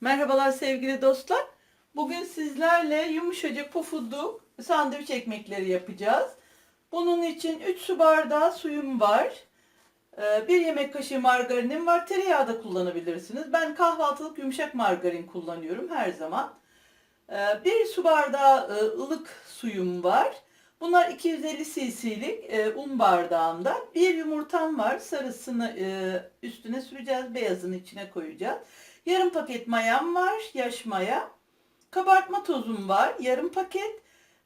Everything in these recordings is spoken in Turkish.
Merhabalar sevgili dostlar. Bugün sizlerle yumuşacık pufuduk sandviç ekmekleri yapacağız. Bunun için 3 su bardağı suyum var. 1 yemek kaşığı margarinim var. Tereyağı da kullanabilirsiniz. Ben kahvaltılık yumuşak margarin kullanıyorum her zaman. 1 su bardağı e, ılık suyum var. Bunlar 250 cc'lik e, un bardağımda. Bir yumurtam var. Sarısını e, üstüne süreceğiz. Beyazını içine koyacağız. Yarım paket mayam var. Yaş maya. Kabartma tozum var. Yarım paket.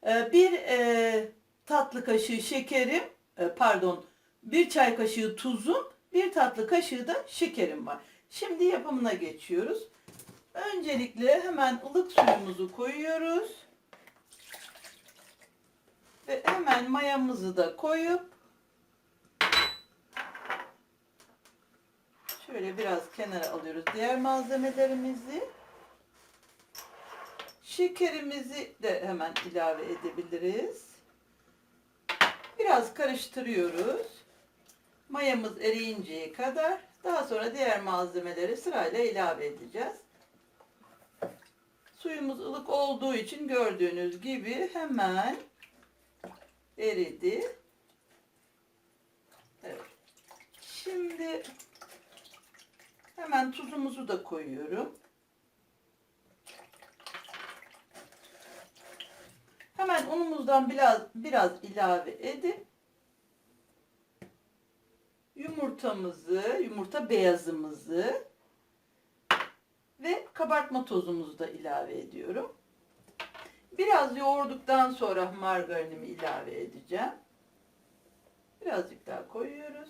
E, bir e, tatlı kaşığı şekerim. e, pardon. Bir çay kaşığı tuzum. Bir tatlı kaşığı da şekerim var. Şimdi yapımına geçiyoruz. Öncelikle hemen ılık suyumuzu koyuyoruz. Ve hemen mayamızı da koyup şöyle biraz kenara alıyoruz diğer malzemelerimizi. Şekerimizi de hemen ilave edebiliriz. Biraz karıştırıyoruz. Mayamız eriyinceye kadar. Daha sonra diğer malzemeleri sırayla ilave edeceğiz. Suyumuz ılık olduğu için gördüğünüz gibi hemen eridi. Evet. Şimdi hemen tuzumuzu da koyuyorum. Hemen unumuzdan biraz biraz ilave edip yumurtamızı, yumurta beyazımızı ve kabartma tozumuzu da ilave ediyorum. Biraz yoğurduktan sonra margarinimi ilave edeceğim. Birazcık daha koyuyoruz.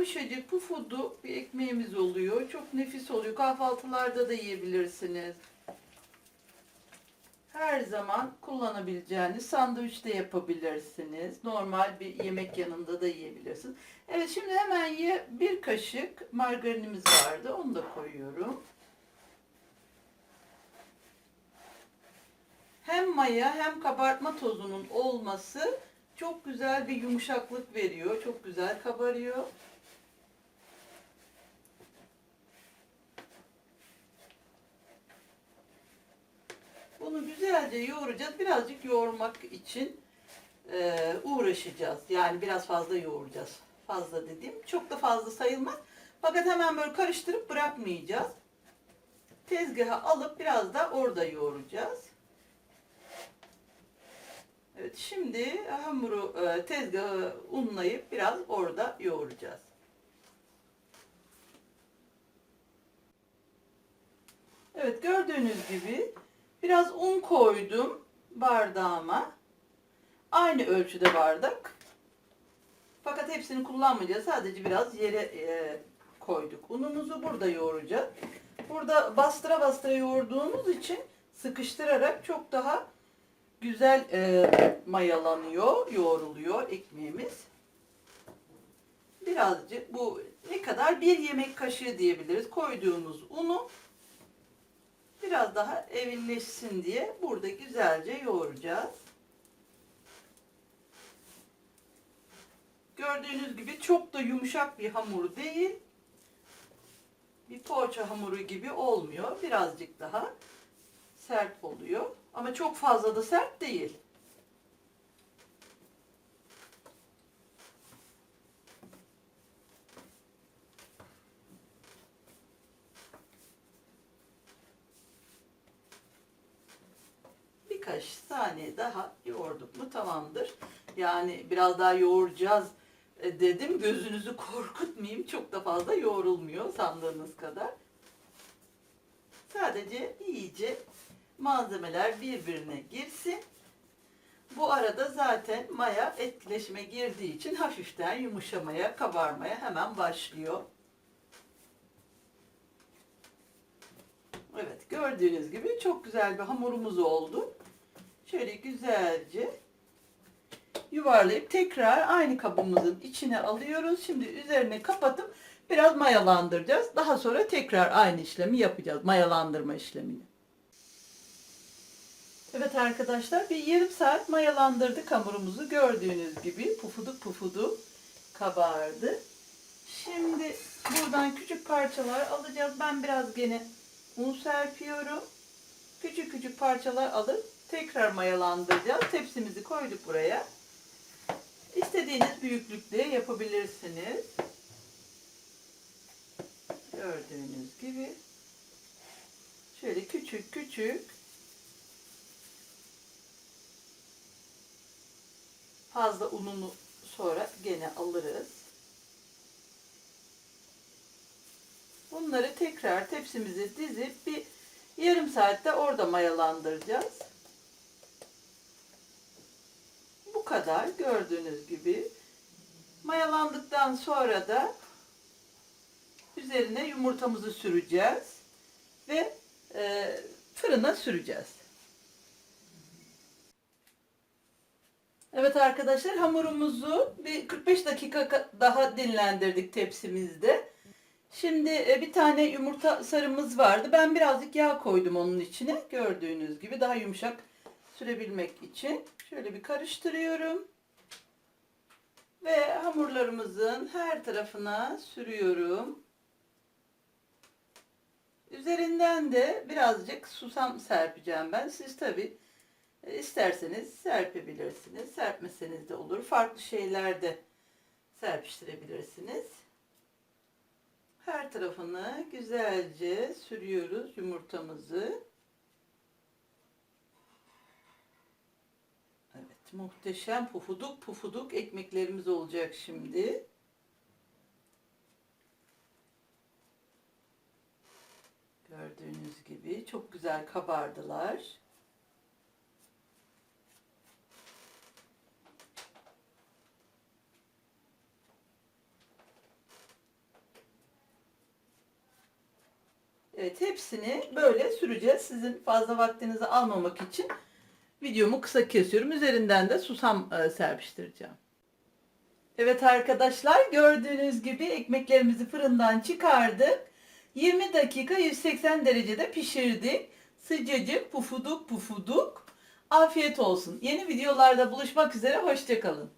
Yumuşacık pufuduk bir ekmeğimiz oluyor. Çok nefis oluyor. Kahvaltılarda da yiyebilirsiniz. Her zaman kullanabileceğiniz sandviç de yapabilirsiniz. Normal bir yemek yanında da yiyebilirsiniz. Evet şimdi hemen ye bir kaşık margarinimiz vardı. Onu da koyuyorum. Hem maya hem kabartma tozunun olması çok güzel bir yumuşaklık veriyor. Çok güzel kabarıyor. Bunu güzelce yoğuracağız. Birazcık yoğurmak için e, uğraşacağız. Yani biraz fazla yoğuracağız. Fazla dediğim çok da fazla sayılmaz. Fakat hemen böyle karıştırıp bırakmayacağız. Tezgaha alıp biraz da orada yoğuracağız. Evet şimdi hamuru e, tezgaha unlayıp biraz orada yoğuracağız. Evet gördüğünüz gibi biraz un koydum bardağıma. Aynı ölçüde bardak. Fakat hepsini kullanmayacağız. Sadece biraz yere e, koyduk. Unumuzu burada yoğuracağız. Burada bastıra bastıra yoğurduğumuz için sıkıştırarak çok daha güzel e, mayalanıyor, yoğruluyor ekmeğimiz. Birazcık bu ne kadar bir yemek kaşığı diyebiliriz. Koyduğumuz unu biraz daha evilleşsin diye burada güzelce yoğuracağız. Gördüğünüz gibi çok da yumuşak bir hamur değil. Bir poğaça hamuru gibi olmuyor. Birazcık daha sert oluyor. Ama çok fazla da sert değil. Birkaç saniye daha yoğurduk mu tamamdır. Yani biraz daha yoğuracağız e, dedim. Gözünüzü korkutmayayım. Çok da fazla yoğrulmuyor sandığınız kadar. Sadece iyice malzemeler birbirine girsin. Bu arada zaten maya etkileşime girdiği için hafiften yumuşamaya, kabarmaya hemen başlıyor. Evet gördüğünüz gibi çok güzel bir hamurumuz oldu. Şöyle güzelce yuvarlayıp tekrar aynı kabımızın içine alıyoruz. Şimdi üzerine kapatıp biraz mayalandıracağız. Daha sonra tekrar aynı işlemi yapacağız. Mayalandırma işlemini. Evet arkadaşlar bir yarım saat mayalandırdık hamurumuzu. Gördüğünüz gibi pufuduk pufuduk kabardı. Şimdi buradan küçük parçalar alacağız. Ben biraz gene un serpiyorum. Küçük küçük parçalar alıp tekrar mayalandıracağız. Tepsimizi koyduk buraya. İstediğiniz büyüklükte yapabilirsiniz. Gördüğünüz gibi. Şöyle küçük küçük fazla ununu sonra gene alırız. Bunları tekrar tepsimize dizip bir yarım saatte orada mayalandıracağız. Bu kadar gördüğünüz gibi. Mayalandıktan sonra da üzerine yumurtamızı süreceğiz ve e, fırına süreceğiz. Evet arkadaşlar hamurumuzu bir 45 dakika ka- daha dinlendirdik tepsimizde. Şimdi e, bir tane yumurta sarımız vardı. Ben birazcık yağ koydum onun içine. Gördüğünüz gibi daha yumuşak sürebilmek için. Şöyle bir karıştırıyorum. Ve hamurlarımızın her tarafına sürüyorum. Üzerinden de birazcık susam serpeceğim ben. Siz tabi isterseniz serpebilirsiniz. Serpmeseniz de olur. Farklı şeyler de serpiştirebilirsiniz. Her tarafını güzelce sürüyoruz yumurtamızı. Evet, muhteşem pufuduk pufuduk ekmeklerimiz olacak şimdi. Gördüğünüz gibi çok güzel kabardılar. Evet hepsini böyle süreceğiz. Sizin fazla vaktinizi almamak için videomu kısa kesiyorum. Üzerinden de susam e, serpiştireceğim. Evet arkadaşlar gördüğünüz gibi ekmeklerimizi fırından çıkardık. 20 dakika 180 derecede pişirdik. Sıcacık pufuduk pufuduk. Afiyet olsun. Yeni videolarda buluşmak üzere. Hoşçakalın.